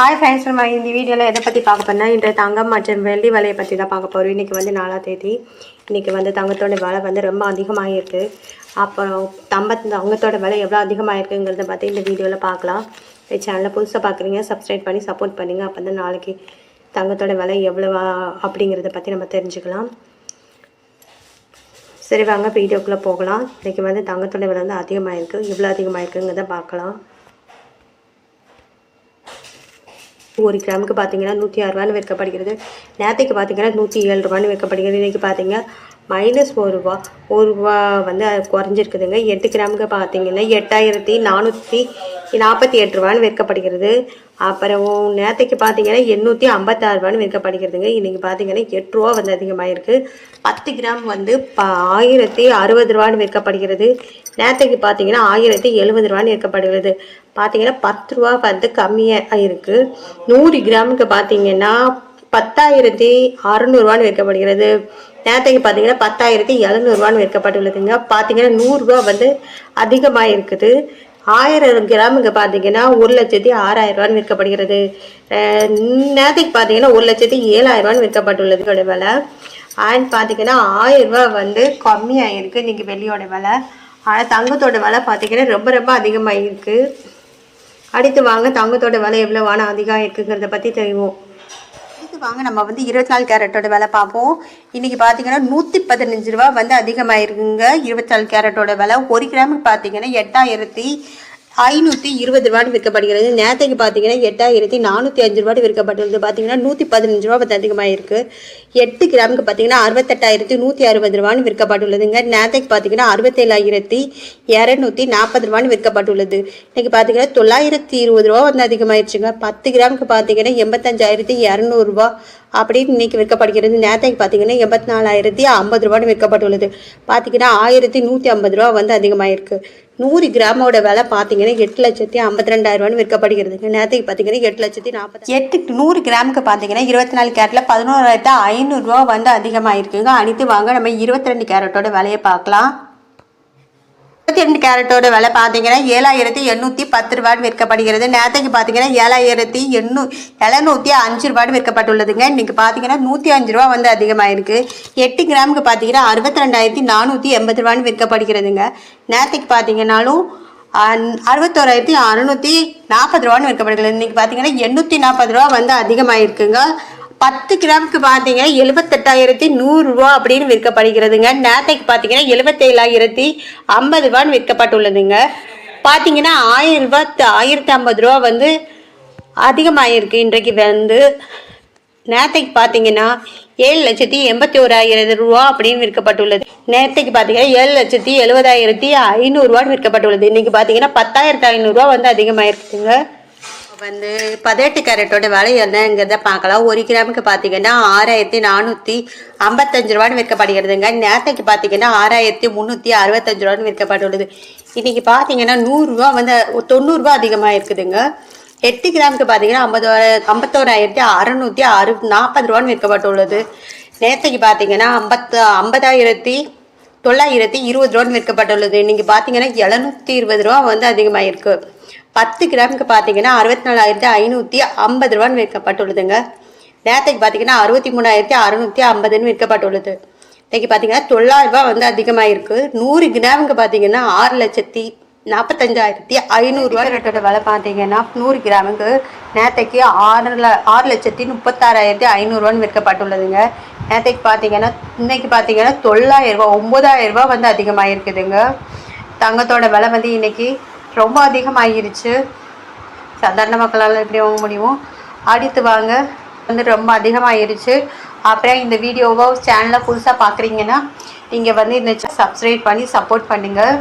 Hi friends நம்ம இந்த வீடியோவில் எதை பற்றி பார்க்க போனால் இன்றைய தங்கம் மற்றும் வெள்ளி விலையை பற்றி தான் பார்க்க போகிறோம் இன்றைக்கி வந்து நாலாம் தேதி. இன்றைக்கி வந்து தங்கத்தோட விலை வந்து ரொம்ப அதிகமாகிருக்கு அப்புறம் தம்பத் தங்கத்தோட விலை எவ்வளோ அதிகமாகிருக்குங்கிறத பற்றி இந்த வீடியோவில் பார்க்கலாம். இந்த சேனலை புதுசாக பார்க்குறீங்க சப்ஸ்கிரைப் பண்ணி சப்போர்ட் பண்ணுங்கள் அப்போ தான் நாளைக்கு தங்கத்தோட விலை எவ்வளோவா அப்படிங்கிறத பற்றி நம்ம தெரிஞ்சுக்கலாம். சரி வாங்க வீடியோக்குள்ளே போகலாம். இன்றைக்கி வந்து தங்கத்தோட விலை வந்து அதிகமாகிருக்கு எவ்வளோ அதிகமாகிருக்குங்கிறத பார்க்கலாம். ஒரு கிராமுக்கு பார்த்தீங்கன்னா நூற்றி ஆறுரூவான்னு விற்கப்படுகிறது. நேற்றுக்கு பார்த்தீங்கன்னா நூற்றி ஏழு ரூபான்னு விற்கப்படுகிறது. இன்றைக்கி பார்த்தீங்க மைனஸ் ஒரு ரூபா ஒரு ரூபா வந்து அது குறைஞ்சிருக்குதுங்க. எட்டு கிராமுக்கு பார்த்தீங்கன்னா எட்டாயிரத்தி நானூற்றி நாற்பத்தி எட்டு ரூபான்னு விற்கப்படுகிறது. அப்புறம் நேற்றுக்கு பார்த்தீங்கன்னா எண்ணூற்றி ஐம்பத்தாறு ரூபான்னு விற்கப்படுகிறதுங்க. இன்றைக்கி பார்த்தீங்கன்னா எட்டு ரூபா வந்து அதிகமாகிருக்கு பத்து கிராம் வந்து ப ஆயிரத்தி அறுபது ரூபான்னு விற்கப்படுகிறது. நேற்றுக்கு பார்த்தீங்கன்னா ஆயிரத்தி எழுபது ரூபான்னு விற்கப்படுகிறது. பார்த்தீங்கன்னா பத்து ரூபா வந்து கம்மியாக இருக்குது நூறு கிராமுக்கு பார்த்தீங்கன்னா பத்தாயிரத்தி அறநூறுவான்னு விற்கப்படுகிறது. நேரத்துக்கு பார்த்தீங்கன்னா பத்தாயிரத்தி எழுநூறுவான்னு விற்கப்பட்டுள்ளதுங்க. பார்த்தீங்கன்னா நூறுரூவா வந்து அதிகமாக இருக்குது ஆயிரம் கிராமுக்கு பார்த்தீங்கன்னா ஒரு லட்சத்தி ஆறாயிரம் ரூபான்னு விற்கப்படுகிறது நேரத்துக்கு பார்த்தீங்கன்னா ஒரு லட்சத்தி ஏழாயிரம் ரூபான்னு விற்கப்பட்டுள்ளது விலை. அண்ட் பார்த்தீங்கன்னா ஆயிரம் வந்து கம்மியாக இருக்குது இன்றைக்கி வெள்ளியோட விலை. ஆனால் தங்கத்தோட விலை பார்த்தீங்கன்னா ரொம்ப ரொம்ப அதிகமாக இருக்குது அடுத்து வாங்க தங்கத்தோட விலை எவ்வளவான அதிகம் இருக்குங்கிறத பற்றி தெரியும் அடுத்து வாங்க நம்ம வந்து இருபத்தி நாலு கேரட்டோட விலை பார்ப்போம். இன்றைக்கி பார்த்தீங்கன்னா நூற்றி பதினஞ்சு ரூபா வந்து அதிகமாக இருக்குங்க இருபத்தி நாலு கேரட்டோட விலை. ஒரு கிராமுக்கு பார்த்தீங்கன்னா எட்டாயிரத்தி ஐநூற்றி இருபது ரூபான்னு விற்கப்படுகிறது. நேற்றுக்கு பார்த்தீங்கன்னா எட்டாயிரத்தி நானூற்றி அஞ்சு ரூபாய் விற்கப்பட்டுள்ளது பார்த்தீங்கன்னா நூற்றி பதினஞ்சு ரூபா வந்து அதிகமாக இருக்குது எட்டு கிராமுக்கு பார்த்தீங்கன்னா அறுபத்தெட்டாயிரத்தி நூற்றி அறுபது ரூபான்னு விற்கப்பட்டுள்ளதுங்க. நேற்றுக்கு பார்த்தீங்கன்னா அறுபத்தேழாயிரத்தி இரநூத்தி நாற்பது ரூபான்னு விற்கப்பட்டுள்ளது. இன்றைக்கி பார்த்தீங்கன்னா தொள்ளாயிரத்தி இருபது ரூபா வந்து அதிகமாயிருச்சுங்க. பத்து கிராமுக்கு பார்த்தீங்கன்னா எண்பத்தஞ்சாயிரத்தி இரநூறுபா அப்படின்னு இன்னைக்கு விற்கப்படுகிறது. நேற்றுக்கு பார்த்தீங்கன்னா எண்பத்தி நாலாயிரத்தி ஐம்பது ரூபான்னு விற்கப்பட்டுள்ளது. பார்த்தீங்கன்னா ஆயிரத்தி நூற்றி ஐம்பது ரூபா வந்து அதிகமாகிருக்கு நூறு கிராமோட விலை பார்த்தீங்கன்னா எட்டு லட்சத்தி ஐம்பத்தி ரெண்டாயிரம் ரூபான்னு விற்கப்படுகிறதுங்க நேற்றுக்கு பார்த்தீங்கன்னா எட்டு லட்சத்தி நாற்பத்தி எட்டு நூறு கிராமுக்கு பார்த்தீங்கன்னா இருபத்தி நாலு கேரட்டில் பதினோராயிரத்தி ஐநூறுரூவா வந்து அதிகமாக இருக்குங்க அனைத்து வாங்க நம்ம இருபத்தி ரெண்டு கேரட்டோட விலையை பார்க்கலாம். இருபத்தி ரெண்டு கேரட்டோட விலை பார்த்தீங்கன்னா ஏழாயிரத்தி எண்ணூற்றி பத்து ரூபான்னு விற்கப்படுகிறது. நேற்றுக்கு பார்த்தீங்கன்னா ஏழாயிரத்தி எண்ணூ எழுநூற்றி அஞ்சு ரூபான்னு விற்கப்பட்டுள்ளதுங்க. இன்றைக்கி பார்த்தீங்கன்னா நூற்றி அஞ்சு ரூபா வந்து அதிகமாகிருக்கு எட்டு கிராமுக்கு பார்த்தீங்கன்னா அறுபத்தி ரெண்டாயிரத்தி நானூற்றி எண்பது ரூபான்னு விற்கப்படுகிறதுங்க. நேற்றுக்கு பார்த்தீங்கன்னாலும் அறுபத்தோராயிரத்தி அறுநூற்றி நாற்பது ரூபான்னு விற்கப்படுகிறது. இன்றைக்கி பார்த்தீங்கன்னா எண்ணூற்றி நாற்பது ரூபா வந்து அதிகமாகிருக்குங்க பத்து கிராமுக்கு பார்த்தீங்கன்னா எழுபத்தெட்டாயிரத்தி நூறுரூவா அப்படின்னு விற்கப்படுகிறதுங்க. நேத்தைக்கு பார்த்தீங்கன்னா எழுபத்தேழாயிரத்தி ஐம்பது ரூபான்னு விற்கப்பட்டுள்ளதுங்க. பார்த்தீங்கன்னா ஆயிரம் ரூபா ஆயிரத்தி ஐம்பது ரூபா வந்து அதிகமாகிருக்கு இன்றைக்கு வந்து. நேத்தைக்கு பார்த்தீங்கன்னா ஏழு லட்சத்தி எண்பத்தி ஓராயிரம் ரூபா அப்படின்னு விற்கப்பட்டுள்ளது. நேரத்துக்கு பார்த்தீங்கன்னா ஏழு லட்சத்தி எழுபதாயிரத்தி ஐநூறுரூவான்னு விற்கப்பட்டுள்ளது. இன்றைக்கி பார்த்தீங்கன்னா பத்தாயிரத்தி ஐநூறுரூவா வந்து அதிகமாகிருக்குங்க வந்து பதினெட்டு கேரட்டோட விலை என்னங்கிறத பார்க்கலாம். ஒரு கிராமுக்கு பார்த்தீங்கன்னா ஆறாயிரத்தி நானூற்றி ஐம்பத்தஞ்சு ரூபான்னு விற்கப்படுகிறதுங்க. நேற்றைக்கு பார்த்தீங்கன்னா ஆறாயிரத்தி முந்நூற்றி அறுபத்தஞ்சு ரூபான்னு விற்கப்பட்டுள்ளது. இன்றைக்கி பார்த்தீங்கன்னா நூறுரூவா வந்து தொண்ணூறுரூவா அதிகமாக இருக்குதுங்க. எட்டு கிராமுக்கு பார்த்தீங்கன்னா ஐம்பது ஐம்பத்தோராயிரத்தி அறநூற்றி அறு நாற்பது ரூபான்னு விற்கப்பட்டுள்ளது. நேற்றைக்கு பார்த்தீங்கன்னா ஐம்பத்து ஐம்பதாயிரத்தி தொள்ளாயிரத்தி இருபது ரூபான்னு விற்கப்பட்டுள்ளது. நீங்கள் பார்த்தீங்கன்னா எழுநூற்றி இருபது ரூபா வந்து அதிகமாகிருக்கு பத்து கிராமுக்கு பார்த்தீங்கன்னா அறுபத்தி நாலாயிரத்தி ஐநூற்றி ஐம்பது ரூபான்னு விற்கப்பட்டுள்ளதுங்க. நேற்றுக்கு பார்த்தீங்கன்னா அறுபத்தி மூணாயிரத்தி அறுநூற்றி ஐம்பதுன்னு விற்கப்பட்டுள்ளது. இன்றைக்கி பார்த்தீங்கன்னா தொள்ளாயிரம் ரூபாய் வந்து அதிகமாகிருக்கு நூறு கிராமுக்கு பார்த்தீங்கன்னா ஆறு லட்சத்தி நாற்பத்தஞ்சாயிரத்தி ஐநூறுரூவா ரேட்டோட விலை பார்த்தீங்கன்னா நூறு கிராமுக்கு நேற்றைக்கு ஆறு ஆறு லட்சத்தி முப்பத்தாறாயிரத்தி ஐநூறுரூவான்னு விற்கப்பட்டுள்ளதுங்க. நேற்றைக்கு பார்த்தீங்கன்னா இன்றைக்கி பார்த்தீங்கன்னா தொள்ளாயிரரூபா ஒம்பதாயிரரூபா வந்து அதிகமாக இருக்குதுங்க தங்கத்தோட விலை வந்து இன்றைக்கி ரொம்ப அதிகமாகிருச்சு சாதாரண மக்களால் எப்படி வாங்க முடியும்? அடுத்து வாங்க வந்து ரொம்ப அதிகமாகிருச்சு அப்புறம் இந்த வீடியோவை சேனலை புதுசாக பார்க்குறீங்கன்னா நீங்கள் வந்து இந்த சப்ஸ்கிரைப் பண்ணி சப்போர்ட் பண்ணுங்கள்